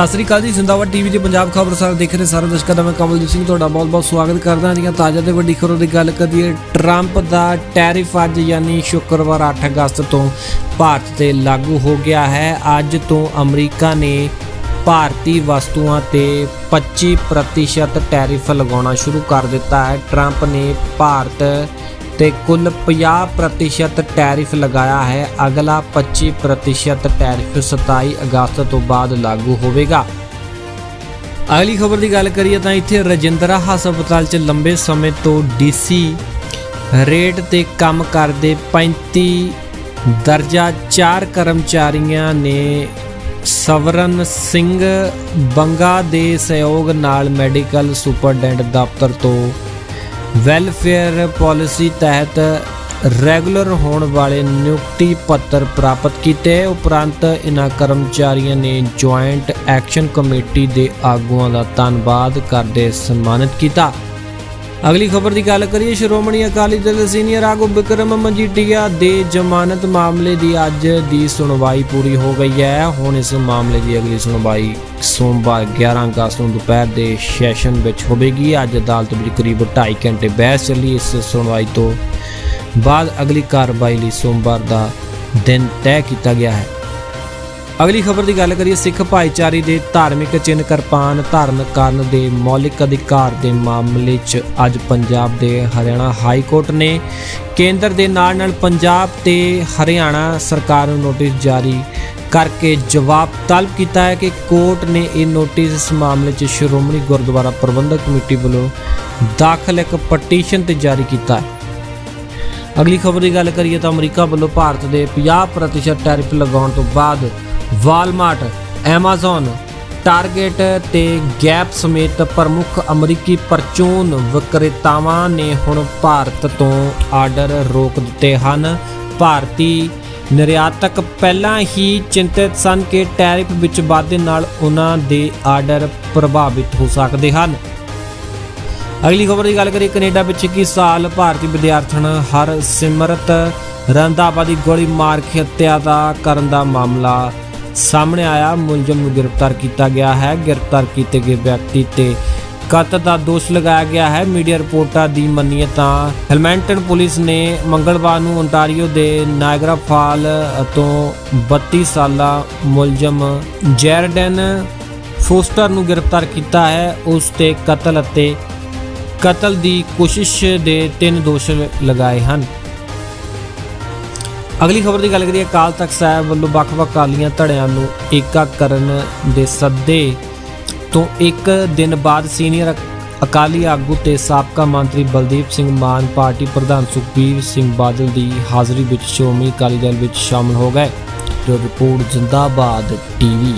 ਸਤਿ ਸ੍ਰੀ ਅਕਾਲ ਜੀ, ਜ਼ਿੰਦਾਬਾਦ ਟੀਵੀ ਦੇ ਪੰਜਾਬ ਖਬਰ ਸਾਰ ਦੇਖ ਰਹੇ ਸਾਰੇ ਦਰਸ਼ਕਾਂ ਦਾ ਮੈਂ ਕਮਲਦੀਪ ਸਿੰਘ, ਤੁਹਾਡਾ ਬਹੁਤ-ਬਹੁਤ ਸਵਾਗਤ ਕਰਦਾ ਹਾਂ। ਤਾਜ਼ਾ ਤੇ ਵੱਡੀ ਖਬਰ ਦੀ ਗੱਲ ਕਰੀਏ ਟਰੰਪ ਦਾ ਟੈਰਿਫ ਅੱਜ ਯਾਨੀ ਸ਼ੁੱਕਰਵਾਰ 8 ਅਗਸਤ ਤੋਂ ਭਾਰਤ ਤੇ ਲਾਗੂ ਹੋ ਗਿਆ ਹੈ। ਅੱਜ ਤੋਂ ਅਮਰੀਕਾ ਨੇ ਭਾਰਤੀ ਵਸਤੂਆਂ ਤੇ 25% ਟੈਰਿਫ ਲਗਾਉਣਾ ਸ਼ੁਰੂ ਕਰ ਦਿੱਤਾ ਹੈ। ਟਰੰਪ ਨੇ ਭਾਰਤ ਤੇ ਕੁੱਲ 50% ਟੈਰਿਫ ਲਗਾਇਆ ਹੈ। ਅਗਲਾ 25% ਟੈਰਿਫ 27 ਅਗਸਤ ਤੋਂ ਬਾਅਦ ਲਾਗੂ ਹੋਵੇਗਾ। ਅਗਲੀ ਖਬਰ ਦੀ ਗੱਲ ਕਰੀਏ ਤਾਂ ਇੱਥੇ ਰਜਿੰਦਰਾ ਹਸਪਤਾਲ 'ਚ ਲੰਬੇ ਸਮੇਂ ਤੋਂ ਡੀਸੀ ਰੇਟ ਤੇ ਕੰਮ ਕਰਦੇ 35 ਦਰਜਾ 4 ਕਰਮਚਾਰੀਆਂ ਨੇ ਸਵਰਨ ਸਿੰਘ ਬੰਗਾ ਦੇ ਸਹਿਯੋਗ ਨਾਲ ਮੈਡੀਕਲ ਸੁਪਰਡੈਂਟ ਦਫ਼ਤਰ ਤੋਂ ਵੈਲਫੇਅਰ ਪਾਲਿਸੀ ਤਹਿਤ ਰੈਗੂਲਰ ਹੋਣ ਵਾਲੇ ਨਿਯੁਕਤੀ ਪੱਤਰ ਪ੍ਰਾਪਤ ਕੀਤੇ। ਉਪਰੰਤ ਇਹਨਾਂ ਕਰਮਚਾਰੀਆਂ ਨੇ ਜੁਆਇੰਟ ਐਕਸ਼ਨ ਕਮੇਟੀ ਦੇ ਆਗੂਆਂ ਦਾ ਧੰਨਵਾਦ ਕਰਦੇ ਸਨਮਾਨਿਤ ਕੀਤਾ। ਅਗਲੀ ਖਬਰ ਦੀ ਗੱਲ ਕਰੀਏ, ਸ਼੍ਰੋਮਣੀ ਅਕਾਲੀ ਦਲ ਦੇ ਸੀਨੀਅਰ ਆਗੂ ਬਿਕਰਮ ਮਜੀਠੀਆ ਦੇ ਜ਼ਮਾਨਤ ਮਾਮਲੇ ਦੀ ਅੱਜ ਦੀ ਸੁਣਵਾਈ ਪੂਰੀ ਹੋ ਗਈ ਹੈ। ਹੁਣ ਇਸ ਮਾਮਲੇ ਦੀ ਅਗਲੀ ਸੁਣਵਾਈ ਸੋਮਵਾਰ 11 ਅਗਸਤ ਨੂੰ ਦੁਪਹਿਰ ਦੇ ਸੈਸ਼ਨ ਵਿੱਚ ਹੋਵੇਗੀ। ਅੱਜ ਅਦਾਲਤ ਵਿੱਚ ਕਰੀਬ 2.5 ਘੰਟੇ ਬਹਿਸ ਚੱਲੀ। ਇਸ ਸੁਣਵਾਈ ਤੋਂ ਬਾਅਦ ਅਗਲੀ ਕਾਰਵਾਈ ਲਈ ਸੋਮਵਾਰ ਦਾ ਦਿਨ ਤੈਅ ਕੀਤਾ ਗਿਆ ਹੈ। ਅਗਲੀ ਖਬਰ ਦੀ ਗੱਲ ਕਰੀਏ, ਸਿੱਖ ਭਾਈਚਾਰੇ ਦੇ ਧਾਰਮਿਕ ਚਿੰਨ੍ਹ ਕਿਰਪਾਨ ਧਾਰਨ ਕਰਨ ਦੇ ਮੌਲਿਕ ਅਧਿਕਾਰ ਦੇ ਮਾਮਲੇ 'ਚ ਅੱਜ ਪੰਜਾਬ ਦੇ ਹਰਿਆਣਾ ਹਾਈ ਕੋਰਟ ਨੇ ਕੇਂਦਰ ਦੇ ਨਾਲ ਨਾਲ ਪੰਜਾਬ ਤੇ ਹਰਿਆਣਾ ਸਰਕਾਰ ਨੂੰ ਨੋਟਿਸ ਜਾਰੀ ਕਰਕੇ ਜਵਾਬ ਤਲਬ ਕੀਤਾ ਹੈ ਕਿ ਕੋਰਟ ਨੇ ਇਹ ਨੋਟਿਸ ਇਸ ਮਾਮਲੇ 'ਚ ਸ਼੍ਰੋਮਣੀ ਗੁਰਦੁਆਰਾ ਪ੍ਰਬੰਧਕ ਕਮੇਟੀ ਵੱਲੋਂ ਦਾਖਲ ਇੱਕ ਪਟੀਸ਼ਨ ਤੇ ਜਾਰੀ ਕੀਤਾ ਹੈ। ਅਗਲੀ ਖਬਰ ਦੀ ਗੱਲ ਕਰੀਏ ਤਾਂ ਅਮਰੀਕਾ ਵੱਲੋਂ ਭਾਰਤ ਦੇ 50% ਟੈਰਿਫ ਲਗਾਉਣ ਤੋਂ ਬਾਅਦ ਵਾਲਮਾਰਟ, ਐਮਾਜ਼ਨ, ਟਾਰਗੇਟ ਤੇ ਗੈਪ ਸਮੇਤ ਪ੍ਰਮੁੱਖ ਅਮਰੀਕੀ ਪਰਚੂਨ ਵਿਕਰੇਤਾਵਾਂ ਨੇ ਹੁਣ ਭਾਰਤ ਤੋਂ ਆਰਡਰ ਰੋਕ ਦਿੱਤੇ ਹਨ। ਭਾਰਤੀ ਨਿਰਯਾਤਕ ਪਹਿਲਾਂ ਹੀ ਚਿੰਤਿਤ ਸਨ ਕਿ ਟੈਰਿਫ ਵਿੱਚ ਵਾਧੇ ਨਾਲ ਉਹਨਾਂ ਦੇ ਆਰਡਰ ਪ੍ਰਭਾਵਿਤ ਹੋ ਸਕਦੇ ਹਨ। ਅਗਲੀ ਖਬਰ ਦੀ ਗੱਲ ਕਰੀਏ, ਕੈਨੇਡਾ ਵਿੱਚ 21 ਸਾਲ ਭਾਰਤੀ ਵਿਦਿਆਰਥਣ ਹਰ ਸਿਮਰਤ ਰੰਧਾਵਾ ਦੀ ਗੋਲੀ ਮਾਰ ਕੇ ਹੱਤਿਆ ਦਾ ਕਰਨ ਦਾ ਮਾਮਲਾ ਸਾਹਮਣੇ ਆਇਆ, ਮੁਲਜ਼ਮ ਨੂੰ ਗ੍ਰਿਫਤਾਰ ਕੀਤਾ ਗਿਆ ਹੈ। ਗ੍ਰਿਫਤਾਰ ਕੀਤੇ ਗਏ ਵਿਅਕਤੀ ਤੇ ਕਤਲ ਦਾ ਦੋਸ਼ ਲਗਾਇਆ ਗਿਆ ਹੈ। ਮੀਡੀਆ ਰਿਪੋਰਟਾਂ ਦੀ ਮੰਨੀਏ ਤਾਂ ਹੈਲਮੈਂਟਨ ਪੁਲਿਸ ਨੇ ਮੰਗਲਵਾਰ ਨੂੰ ਓਨਟਾਰੀਓ ਦੇ ਨਾਇਗਰਾ ਫਾਲ ਤੋਂ 32 ਸਾਲਾ ਮੁਲਜ਼ਮ ਜੈਰਡਨ ਫੋਸਟਰ ਨੂੰ ਗ੍ਰਿਫਤਾਰ ਕੀਤਾ ਹੈ। ਉਸ ਤੇ ਕਤਲ ਅਤੇ ਕਤਲ ਦੀ ਕੋਸ਼ਿਸ਼ ਦੇ ਤਿੰਨ ਦੋਸ਼ ਲਗਾਏ ਹਨ। ਅਗਲੀ ਖਬਰ ਦੀ ਗੱਲ ਕਰੀਏ, ਅਕਾਲ ਤਖਤ ਸਾਹਿਬ ਵੱਲੋਂ ਵੱਖ-ਵੱਖ ਅਕਾਲੀਆਂ ਧੜਿਆਂ ਨੂੰ ਏਕਾ ਕਰਨ ਦੇ ਸੱਦੇ ਤੋਂ ਇੱਕ ਦਿਨ ਬਾਅਦ ਸੀਨੀਅਰ ਅਕਾਲੀ ਆਗੂ ਤੇ ਸਾਬਕਾ ਮੰਤਰੀ ਬਲਦੀਪ ਸਿੰਘ ਮਾਨ, ਪਾਰਟੀ ਪ੍ਰਧਾਨ ਸੁਖਬੀਰ ਸਿੰਘ ਬਾਦਲ ਦੀ ਹਾਜ਼ਰੀ ਵਿੱਚ ਸ਼੍ਰੋਮਣੀ ਅਕਾਲੀ ਦਲ ਵਿੱਚ ਸ਼ਾਮਲ ਹੋ ਗਏ। ਜੋ ਰਿਪੋਰਟ ਜ਼ਿੰਦਾਬਾਦ ਟੀਵੀ।